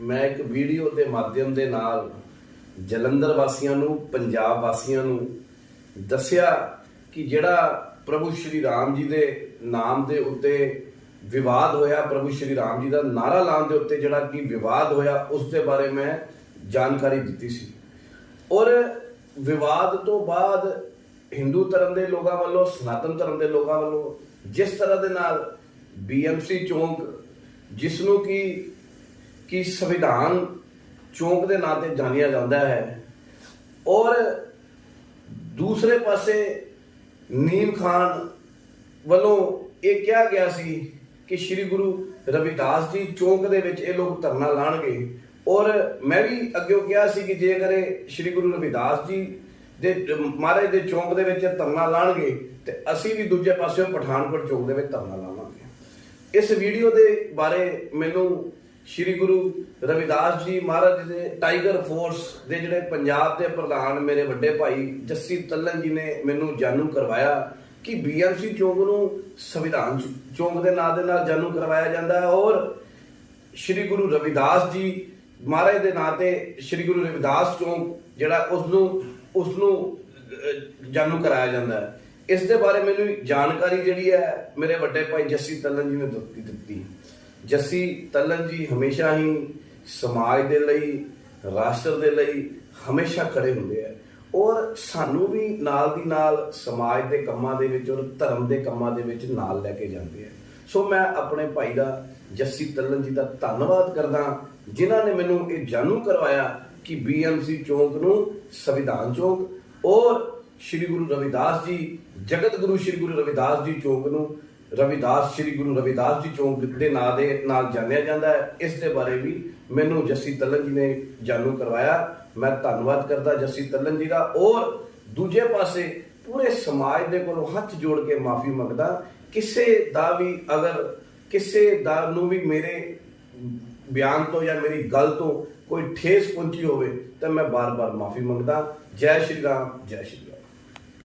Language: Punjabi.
ਮੈਂ ਇੱਕ ਵੀਡੀਓ ਦੇ ਮਾਧਿਅਮ ਦੇ ਨਾਲ ਜਲੰਧਰ ਵਾਸੀਆਂ ਨੂੰ, ਪੰਜਾਬ ਵਾਸੀਆਂ ਨੂੰ ਦੱਸਿਆ ਕਿ ਜਿਹੜਾ ਪ੍ਰਭੂ ਸ਼੍ਰੀ ਰਾਮ ਜੀ ਦੇ ਨਾਮ ਦੇ ਉੱਤੇ ਵਿਵਾਦ ਹੋਇਆ, ਪ੍ਰਭੂ ਸ਼੍ਰੀ ਰਾਮ ਜੀ ਦਾ ਨਾਰਾ ਲਾਉਣ ਦੇ ਉੱਤੇ ਜਿਹੜਾ ਕਿ ਵਿਵਾਦ ਹੋਇਆ, ਉਸ ਦੇ ਬਾਰੇ ਮੈਂ ਜਾਣਕਾਰੀ ਦਿੱਤੀ ਸੀ। ਔਰ ਵਿਵਾਦ ਤੋਂ ਬਾਅਦ ਹਿੰਦੂ ਧਰਮ ਦੇ ਲੋਕਾਂ ਵੱਲੋਂ, ਸਨਾਤਨ ਧਰਮ ਦੇ ਲੋਕਾਂ ਵੱਲੋਂ ਜਿਸ ਤਰ੍ਹਾਂ ਦੇ ਨਾਲ ਬੀਐਮਸੀ ਚੌਂਕ, ਜਿਸ ਨੂੰ ਕਿ ਕਿ ਸੰਵਿਧਾਨ ਚੌਂਕ ਦੇ ਨਾਂ ਤੇ ਜਾਣਿਆ ਜਾਂਦਾ ਹੈ ਔਰ ਦੂਸਰੇ ਪਾਸੇ ਨੀਮ ਖਾਨ ਵੱਲੋਂ ਇਹ ਕਿਹਾ ਗਿਆ ਸੀ ਕਿ ਸ੍ਰੀ ਗੁਰੂ ਰਵਿਦਾਸ ਜੀ ਚੌਂਕ ਦੇ ਵਿੱਚ ਇਹ ਲੋਕ ਧਰਨਾ ਲਾਣਗੇ ਔਰ ਮੈਂ ਵੀ ਅੱਗੇ ਕਿਹਾ ਸੀ ਕਿ ਜੇਕਰ ਇਹ ਸ੍ਰੀ ਗੁਰੂ ਰਵਿਦਾਸ ਜੀ ਦੇ ਮਹਾਰਾਜ ਦੇ ਚੌਂਕ ਦੇ ਵਿੱਚ ਧਰਨਾ ਲਾਣਗੇ ਤੇ ਅਸੀਂ ਵੀ ਦੂਜੇ ਪਾਸੇ ਪਠਾਨਕੋਟ ਚੌਂਕ ਦੇ ਵਿੱਚ ਧਰਨਾ ਲਾਵਾਂਗੇ। ਇਸ ਵੀਡੀਓ ਦੇ ਬਾਰੇ ਮੈਨੂੰ ਸ੍ਰੀ ਗੁਰੂ ਰਵਿਦਾਸ ਜੀ ਮਹਾਰਾਜ ਦੇ ਟਾਈਗਰ ਫੋਰਸ ਦੇ ਜਿਹੜੇ ਪੰਜਾਬ ਦੇ ਪ੍ਰਧਾਨ ਮੇਰੇ ਵੱਡੇ ਭਾਈ ਜੱਸੀ ਤੱਲਨ ਜੀ ਨੇ ਮੈਨੂੰ ਜਾਣੂ ਕਰਵਾਇਆ ਕਿ ਬੀਐਮਸੀ ਚੌਂਕ ਨੂੰ ਸੰਵਿਧਾਨ ਚੌਂਕ ਦੇ ਨਾਂ ਦੇ ਨਾਲ ਜਾਣੂ ਕਰਵਾਇਆ ਜਾਂਦਾ ਹੈ ਔਰ ਸ੍ਰੀ ਗੁਰੂ ਰਵਿਦਾਸ ਜੀ ਮਹਾਰਾਜ ਦੇ ਨਾਂ ਤੇ ਸ੍ਰੀ ਗੁਰੂ ਰਵਿਦਾਸ ਚੌਂਕ ਜਿਹੜਾ ਉਸ ਨੂੰ ਉਸ ਨੂੰ ਜਾਣੂ ਕਰਾਇਆ ਜਾਂਦਾ ਹੈ। ਇਸ ਦੇ ਬਾਰੇ ਮੈਨੂੰ ਜਾਣਕਾਰੀ ਜਿਹੜੀ ਹੈ ਮੇਰੇ ਵੱਡੇ ਭਾਈ ਜੱਸੀ ਤੱਲਨ ਜੀ ਨੇ ਦਿੱਤੀ ਦਿੱਤੀ। ਜੱਸੀ ਤੱਲਨ ਜੀ ਹਮੇਸ਼ਾ ਹੀ ਸਮਾਜ ਦੇ ਲਈ, ਰਾਸ਼ਟਰ ਦੇ ਲਈ ਹਮੇਸ਼ਾ ਖੜੇ ਹੁੰਦੇ ਆ। ਔਰ ਸਾਨੂੰ ਵੀ ਨਾਲ ਦੀ ਨਾਲ ਸਮਾਜ ਦੇ ਕੰਮਾਂ ਦੇ ਵਿੱਚ ਔਰ ਧਰਮ ਦੇ ਕੰਮਾਂ ਦੇ ਵਿੱਚ ਨਾਲ ਲੈ ਕੇ ਜਾਂਦੇ ਆ। ਸੋ ਮੈਂ ਆਪਣੇ ਭਾਈ ਦਾ, ਜੱਸੀ ਤੱਲਨ ਜੀ ਦਾ ਧੰਨਵਾਦ ਕਰਦਾ ਜਿਨ੍ਹਾਂ ਨੇ ਮੈਨੂੰ ਇਹ ਜਾਣੂ ਕਰਵਾਇਆ ਕਿ ਬੀਐਮਸੀ ਚੌਂਕ ਨੂੰ ਸੰਵਿਧਾਨ ਚੌਂਕ ਔਰ ਸ੍ਰੀ ਗੁਰੂ ਰਵਿਦਾਸ ਜੀ, ਜਗਤ ਗੁਰੂ ਸ੍ਰੀ ਗੁਰੂ ਰਵਿਦਾਸ ਜੀ ਚੌਂਕ ਨੂੰ ਰਵਿਦਾਸ, ਸ੍ਰੀ ਗੁਰੂ ਰਵਿਦਾਸ ਜੀ ਚੌਂਕ ਦੇ ਨਾਂ ਦੇ ਨਾਲ ਜਾਣਿਆ ਜਾਂਦਾ ਹੈ। ਇਸ ਦੇ ਬਾਰੇ ਵੀ ਮੈਨੂੰ ਜੱਸੀ ਤੱਲਨ ਜੀ ਨੇ ਜਾਣੂ ਕਰਵਾਇਆ। ਮੈਂ ਧੰਨਵਾਦ ਕਰਦਾ ਜੱਸੀ ਤਲਨ ਜੀ ਦਾ। ਔਰ ਦੂਜੇ ਪਾਸੇ ਪੂਰੇ ਸਮਾਜ ਦੇ ਕੋਲੋਂ ਹੱਥ ਜੋੜ ਕੇ ਮਾਫੀ ਮੰਗਦਾ, ਕਿਸੇ ਦਾ ਵੀ ਅਗਰ ਕਿਸੇ ਦਾ ਨੂੰ ਵੀ ਮੇਰੇ ਬਿਆਨ ਤੋਂ ਜਾਂ ਮੇਰੀ ਗੱਲ ਤੋਂ ਕੋਈ ਠੇਸ ਪਹੁੰਚੀ ਹੋਵੇ, ਤਾਂ ਮੈਂ ਬਾਰ-ਬਾਰ ਮਾਫੀ ਮੰਗਦਾ। ਜੈ ਸ਼੍ਰੀ ਰਾਮ, ਜੈ ਸ਼੍ਰੀ ਰਾਮ।